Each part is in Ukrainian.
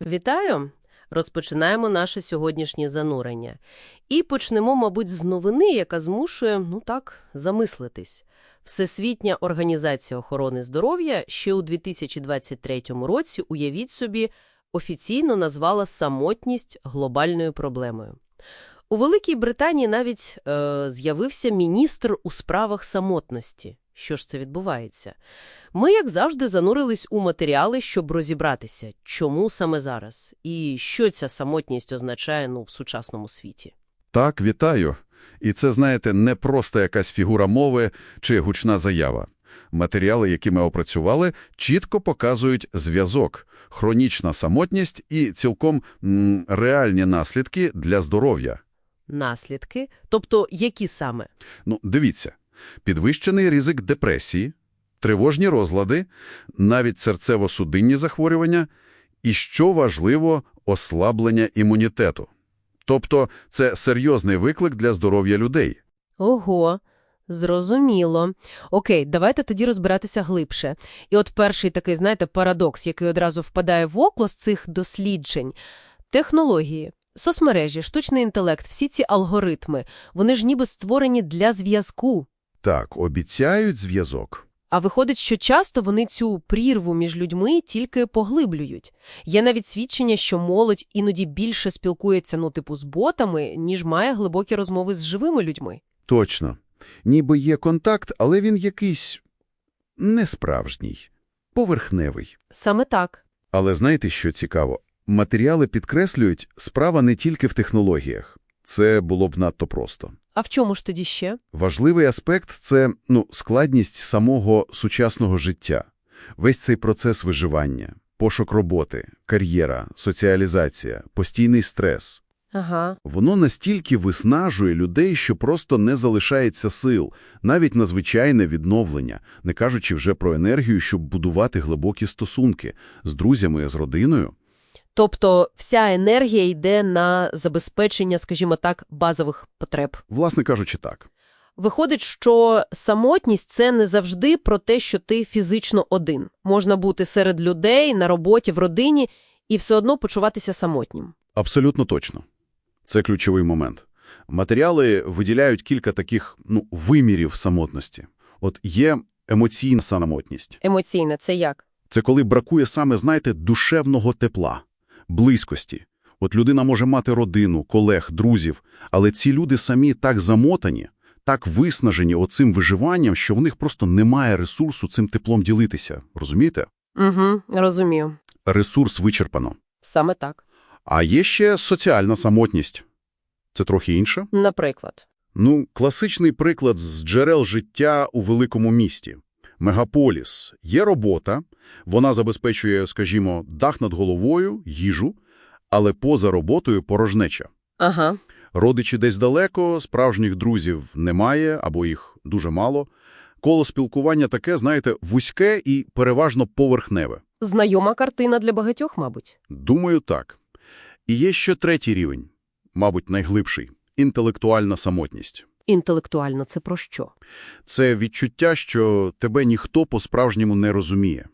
Вітаю! Розпочинаємо наше сьогоднішнє занурення. І почнемо, мабуть, з новини, яка змушує, ну так, замислитись. Всесвітня організація охорони здоров'я ще у 2023 році, уявіть собі, офіційно назвала самотність глобальною проблемою. У Великій Британії навіть е, з'явився міністр у справах самотності. Що ж це відбувається? Ми, як завжди, занурились у матеріали, щоб розібратися, чому саме зараз, і що ця самотність означає ну, в сучасному світі. Так, вітаю. І це, знаєте, не просто якась фігура мови чи гучна заява. Матеріали, які ми опрацювали, чітко показують зв'язок, хронічна самотність і цілком м, реальні наслідки для здоров'я. Наслідки, тобто які саме? Ну, дивіться, підвищений ризик депресії, тривожні розлади, навіть серцево-судинні захворювання і, що важливо, ослаблення імунітету. Тобто це серйозний виклик для здоров'я людей. Ого, зрозуміло. Окей, давайте тоді розбиратися глибше. І от перший такий, знаєте, парадокс, який одразу впадає в око з цих досліджень – технології. Соцмережі, штучний інтелект, всі ці алгоритми, вони ж ніби створені для зв'язку. Так, обіцяють зв'язок. А виходить, що часто вони цю прірву між людьми тільки поглиблюють. Є навіть свідчення, що молодь іноді більше спілкується, ну, типу, з ботами, ніж має глибокі розмови з живими людьми. Точно. Ніби є контакт, але він якийсь несправжній, поверхневий. Саме так. Але знаєте, що цікаво? Матеріали підкреслюють, справа не тільки в технологіях. Це було б надто просто. А в чому ж тоді ще? Важливий аспект – це ну, складність самого сучасного життя. Весь цей процес виживання, пошук роботи, кар'єра, соціалізація, постійний стрес. Ага. Воно настільки виснажує людей, що просто не залишається сил, навіть на звичайне відновлення, не кажучи вже про енергію, щоб будувати глибокі стосунки з друзями, з родиною. Тобто вся енергія йде на забезпечення, скажімо так, базових потреб. Власне кажучи, так. Виходить, що самотність – це не завжди про те, що ти фізично один. Можна бути серед людей, на роботі, в родині і все одно почуватися самотнім. Абсолютно точно. Це ключовий момент. Матеріали виділяють кілька таких ну, вимірів самотності. От є емоційна самотність. Емоційне – це як? Це коли бракує саме, знаєте, душевного тепла, близькості. От людина може мати родину, колег, друзів, але ці люди самі так замотані, так виснажені оцим виживанням, що в них просто немає ресурсу цим теплом ділитися. Розумієте? Угу, розумію. Ресурс вичерпано. Саме так. А є ще соціальна самотність. Це трохи інше. Наприклад. Ну, класичний приклад з джерел життя у великому місті. Мегаполіс. Є робота, вона забезпечує, скажімо, дах над головою, їжу, але поза роботою порожнеча. Ага. Родичі десь далеко, справжніх друзів немає або їх дуже мало. Коло спілкування таке, знаєте, вузьке і переважно поверхневе. Знайома картина для багатьох, мабуть. Думаю, так. І є ще третій рівень, мабуть, найглибший – інтелектуальна самотність. Інтелектуально це про що? Це відчуття, що тебе ніхто по-справжньому не розуміє.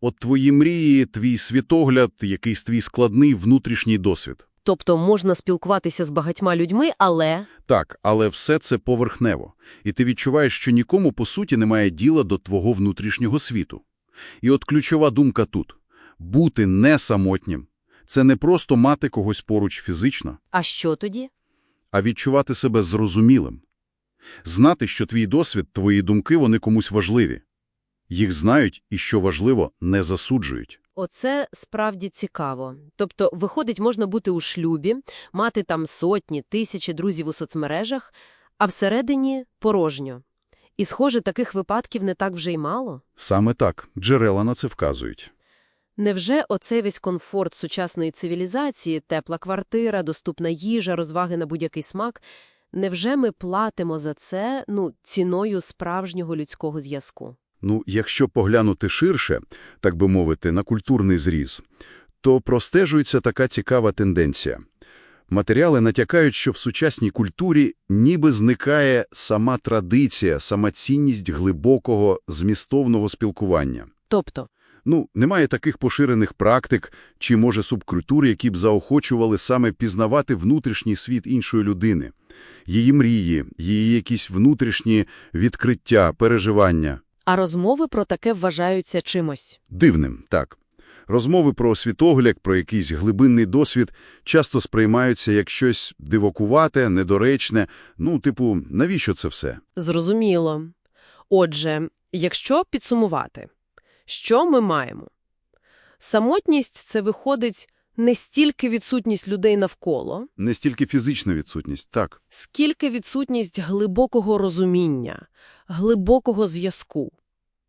От твої мрії, твій світогляд, якийсь твій складний внутрішній досвід. Тобто можна спілкуватися з багатьма людьми, але... Так, але все це поверхнево. І ти відчуваєш, що нікому, по суті, немає діла до твого внутрішнього світу. І от ключова думка тут – бути не самотнім – це не просто мати когось поруч фізично, А що тоді? А відчувати себе зрозумілим. Знати, що твій досвід, твої думки, вони комусь важливі. Їх знають і, що важливо, не засуджують. Оце справді цікаво. Тобто, виходить, можна бути у шлюбі, мати там сотні, тисячі друзів у соцмережах, а всередині – порожньо. І, схоже, таких випадків не так вже й мало. Саме так, джерела на це вказують. Невже оцей весь комфорт сучасної цивілізації, тепла квартира, доступна їжа, розваги на будь-який смак, невже ми платимо за це, ну, ціною справжнього людського зв'язку? Ну, якщо поглянути ширше, так би мовити, на культурний зріз, то простежується така цікава тенденція. Матеріали натякають, що в сучасній культурі ніби зникає сама традиція, сама цінність глибокого, змістовного спілкування. Тобто, Ну, немає таких поширених практик чи, може, субкультур, які б заохочували саме пізнавати внутрішній світ іншої людини. Її мрії, її якісь внутрішні відкриття, переживання. А розмови про таке вважаються чимось. Дивним, так. Розмови про світогляд, про якийсь глибинний досвід часто сприймаються як щось дивокувате, недоречне. Ну, типу, навіщо це все? Зрозуміло. Отже, якщо підсумувати, що ми маємо? Самотність – це виходить не стільки відсутність людей навколо, Не стільки фізична відсутність, так. скільки відсутність глибокого розуміння, глибокого зв'язку.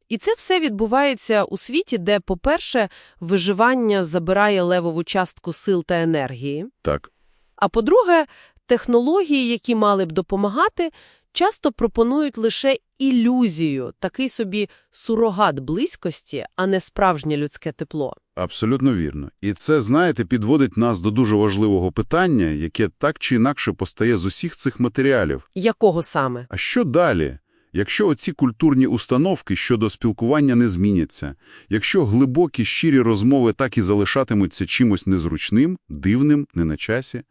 І це все відбувається у світі, де, по-перше, виживання забирає левову частку сил та енергії, Так. а по-друге, технології, які мали б допомагати, часто пропонують лише ілюзію, такий собі сурогат близькості, а не справжнє людське тепло. Абсолютно вірно. І це, знаєте, підводить нас до дуже важливого питання, яке так чи інакше постає з усіх цих матеріалів. Якого саме? А що далі? Якщо оці культурні установки щодо спілкування не зміняться, якщо глибокі щирі розмови так і залишатимуться чимось незручним, дивним, не на часі,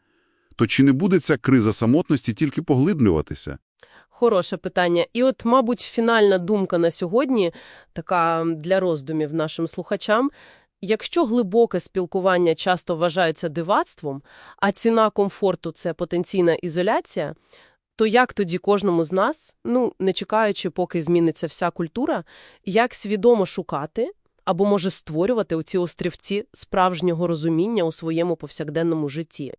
то чи не буде ця криза самотності тільки поглиблюватися? Хороше питання. І от, мабуть, фінальна думка на сьогодні, така для роздумів нашим слухачам. Якщо глибоке спілкування часто вважається дивацтвом, а ціна комфорту – це потенційна ізоляція, то як тоді кожному з нас, ну, не чекаючи, поки зміниться вся культура, як свідомо шукати або, може, створювати оці острівці справжнього розуміння у своєму повсякденному житті?